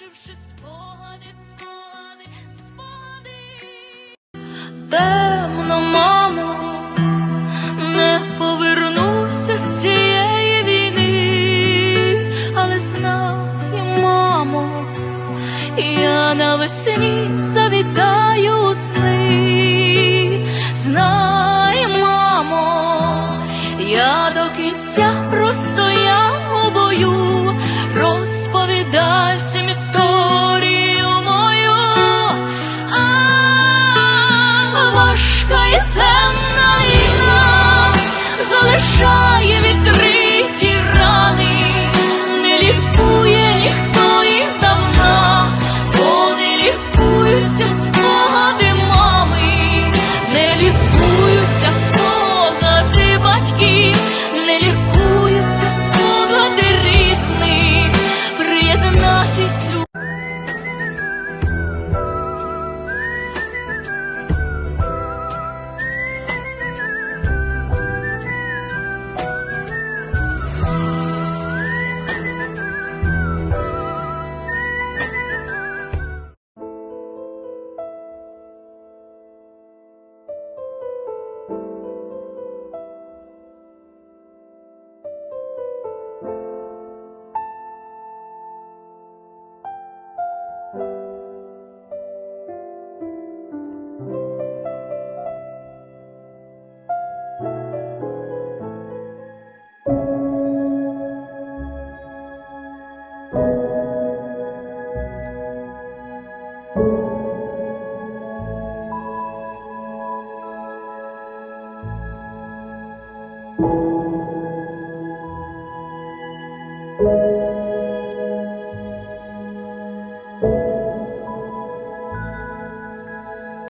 залишивши спогади, спогади, спогади. Темно, мамо, не повернуся з цієї війни, але знай, мамо, я навесні завітаю у сни. Знай, мамо, я до кінця простояю. 了伤。